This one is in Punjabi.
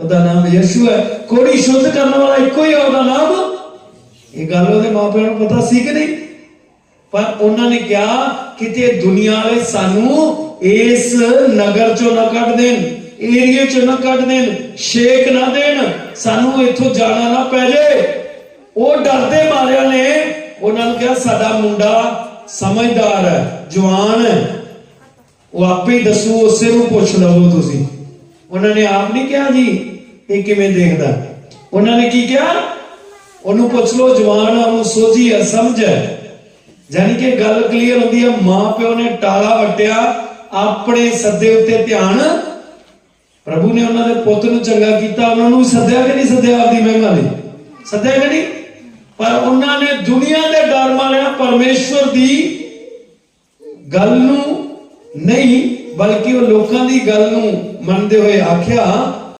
ਉਹਦਾ ਨਾਮ ਯਿਸੂ ਹੈ। ਕੋੜੀ ਸ਼ੁੱਧ ਕਰਨ ਵਾਲਾ ਇੱਕੋ ਹੀ ਹੈ ਉਹਦਾ ਨਾਮ। ਇਹ ਗੱਲ ਉਹਦੇ ਮਾਪਿਆਂ ਨੂੰ ਪਤਾ ਸੀ ਕਿ ਨਹੀਂ? ਪਰ ਉਹਨਾਂ ਨੇ ਕਿਹਾ, ਕਿਤੇ ਦੁਨੀਆ ਵਾਲੇ ਸਾਨੂੰ ਇਸ ਨਗਰ ਚੋਂ ਨਾ ਕੱਢ ਦੇਣ, ਏਰੀਏ ਚੋਂ ਨਾ ਕੱਢ ਦੇਣ ਸ਼ੇਕ ਨਾ ਦੇਣ, ਸਾਨੂੰ ਇੱਥੋਂ ਜਾਣਾ ਨਾ ਪੈ ਜੇ। ਉਹ ਡਰਦੇ ਮਾਰਿਆਂ ਨੇ, ਉਹਨਾਂ ਨੂੰ ਕਿਹਾ, ਸਾਡਾ ਮੁੰਡਾ ਸਮਝਦਾਰ ਹੈ, ਜਵਾਨ ਹੈ। ਉਹ ਆਪੇ ਦੱਸੂ, ਉਸੇ ਨੂੰ ਪੁੱਛ ਲਵੋ ਤੁਸੀਂ। ਉਹਨਾਂ ਨੇ ਆਪ ਨਹੀਂ ਕਿਹਾ ਜੀ ਇਹ ਕਿਵੇਂ ਦੇਖਦਾ? ਉਹਨਾਂ ਨੇ ਕੀ ਕਿਹਾ? ਉਹਨੂੰ ਪੁੱਛ ਲਓ, ਜਵਾਨ ਆ, ਉਹਨੂੰ ਸੋਝੀ ਹੈ ਸਮਝ ਹੈ ਜਾਨੀ ਕਿ ਗੱਲ ਕਲੀਅਰ ਹੁੰਦੀ ਹੈ ਮਾਂ ਪਿਓ ਨੇ ਟਾਲਾ ਵਟਿਆ, ਆਪਣੇ ਸੱਦੇ ਉੱਤੇ ਧਿਆਨ। ਪ੍ਰਭੂ ਨੇ ਉਹਨਾਂ ਦੇ ਪੁੱਤ ਨੂੰ ਚੰਗਾ ਕੀਤਾ, ਉਹਨਾਂ ਨੂੰ ਸੱਦਿਆ ਕਿ ਨਹੀਂ ਸੱਦਿਆ ਆਪਦੀ ਮਹਿਮਾ ਲਈ ਸੱਦਿਆ ਕਿ ਨਹੀਂ? ਪਰ ਉਹਨਾਂ ਨੇ ਦੁਨੀਆ ਦੇ ਡਰ ਮਾਰਿਆ ਪਰਮੇਸ਼ਵਰ ਦੀ ਗੱਲ ਨੂੰ ਨਹੀਂ ਬਲਕਿ ਉਹ ਲੋਕਾਂ ਦੀ ਗੱਲ ਨੂੰ ਮੰਨਦੇ ਹੋਏ ਆਖਿਆ